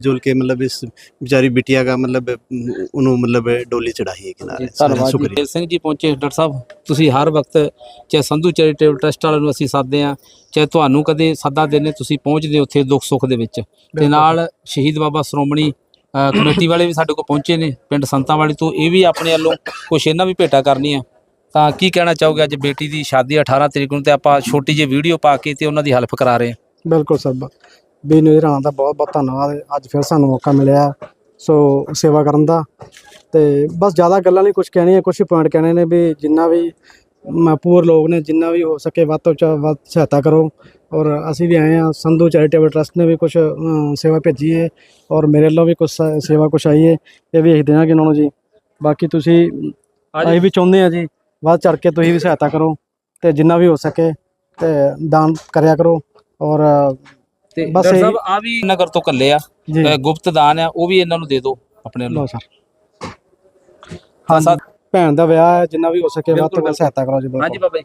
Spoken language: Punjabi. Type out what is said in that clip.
ਜੁਲ ਕੇ ਮਤਲਬ ਇਸ ਵਿਚਾਰੀ ਬਿਟਿਆ ਦਾ ਮਤਲਬ ਉਹਨੂੰ ਮਤਲਬ ਡੋਲੀ ਚੜਾਈ ਹੈ ਕਿਨਾਰੇ ਧੰਨਵਾਦ ਜੀ। ਸਿੰਘ ਜੀ ਪਹੁੰਚੇ ਡਾਕਟਰ ਸਾਹਿਬ ਤੁਸੀਂ ਹਰ ਵਕਤ ਚਾਹੇ ਸੰਧੂ ਚੈਰੀਟੇਬਲ ਟਰਸਟ ਵਾਲਿਆਂ ਨੂੰ ਅਸੀਂ ਸੱਦਦੇ ਹਾਂ ਚਾਹੇ ਤੁਹਾਨੂੰ ਕਦੇ ਸੱਦਾ ਦਿੰਦੇ ਤੁਸੀਂ ਪਹੁੰਚਦੇ ਉੱਥੇ ਦੁੱਖ ਸੁੱਖ ਦੇ ਵਿੱਚ। ਤੇ ਨਾਲ ਸ਼ਹੀਦ ਬਾਬਾ ਸ਼੍ਰੋਮਣੀ ਕਮੇਟੀ ਵਾਲੇ ਵੀ ਸਾਡੇ ਕੋਲ ਪਹੁੰਚੇ ਨੇ ਪਿੰਡ ਸੰਤਾਂ ਵਾਲੀ ਤੋਂ ਇਹ ਵੀ ਆਪਣੇ ਵੱਲੋਂ ਕੁਛ ਇਹਨਾਂ ਵੀ ਭੇਟਾ ਕਰਨੀ ਆ ਤਾਂ ਕੀ ਕਹਿਣਾ ਚਾਹੋਗੇ ਅੱਜ ਬੇਟੀ ਦੀ ਸ਼ਾਦੀ 18 ਤਰੀਕ ਨੂੰ ਤੇ ਆਪਾਂ ਛੋਟੀ ਜਿਹੀ ਵੀਡੀਓ ਪਾ ਕੇ ਤੇ ਉਹਨਾਂ ਦੀ ਹੈਲਪ ਕਰਾ ਰਹੇ ਹਾਂ। ਬਿਲਕੁਲ ਸਰ ਵੀ ਨਿਰਾਂ ਦਾ ਬਹੁਤ ਬਹੁਤ ਧੰਨਵਾਦ। ਅੱਜ ਫਿਰ ਸਾਨੂੰ ਮੌਕਾ ਮਿਲਿਆ ਸੋ ਸੇਵਾ ਕਰਨ ਦਾ। ਤੇ ਬਸ ਜ਼ਿਆਦਾ ਗੱਲਾਂ ਨਹੀਂ ਕੁਝ ਕਹਿਣੀਆਂ ਕੁਝ ਪੁਆਇੰਟ ਕਹਿਣੇ ਨੇ ਵੀ ਜਿੰਨਾ ਵੀ ਮ- ਪੂਰ ਲੋਕ ਨੇ ਜਿੰਨਾ ਵੀ ਹੋ ਸਕੇ ਵੱਧ ਤੋਂ ਵੱਧ ਸਹਾਇਤਾ ਕਰੋ। ਔਰ ਅਸੀਂ ਵੀ ਆਏ ਹਾਂ ਸੰਧੂ ਚੈਰੀਟੇਬਲ ਟਰਸਟ ਨੇ ਵੀ ਕੁਝ ਸੇਵਾ ਭੇਜੀ ਹੈ ਔਰ ਮੇਰੇ ਵੱਲੋਂ ਵੀ ਕੁਝ ਸੇਵਾ ਕੁਝ ਆਈ ਹੈ ਇਹ ਵੇਖ ਦੇਣਾ ਕਿ ਉਹਨਾਂ ਨੂੰ ਜੀ। ਬਾਕੀ ਤੁਸੀਂ ਅਸੀਂ ਵੀ ਚਾਹੁੰਦੇ ਆ ਜੀ ਵੱਧ ਚੜ ਕੇ ਤੁਸੀਂ ਵੀ ਸਹਾਇਤਾ ਕਰੋ ਤੇ ਜਿੰਨਾ ਵੀ ਹੋ ਸਕੇ ਤੇ ਦਾਨ ਕਰਿਆ ਕਰੋ। ਔਰ ਤੇ ਬਸ ਡਾਕਟਰ ਸਾਹਿਬ ਆ ਵੀ ਨਗਰ ਤੋਂ ਕੱਲੇ ਆ ਜੀ। ਅ, ਗੁਪਤ ਦਾਨ ਆ ਉਹ ਵੀ ਇਹਨਾਂ ਨੂੰ ਦੇ ਦਿਓ ਆਪਣੇ ਵੱਲੋਂ। ਲਓ ਸਰ। ਹਾਂਜੀ। ਭੈਣ ਦਾ ਵਿਆਹ ਹੈ ਜਿੰਨਾ ਵੀ ਹੋ ਸਕੇ ਵੱਧ ਤੋਂ ਵੱਧ ਸਹਾਇਤਾ ਕਰੋ ਜੀ ਬਿਲਕੁਲ। ਹਾਂਜੀ ਬਾਬਾ ਜੀ।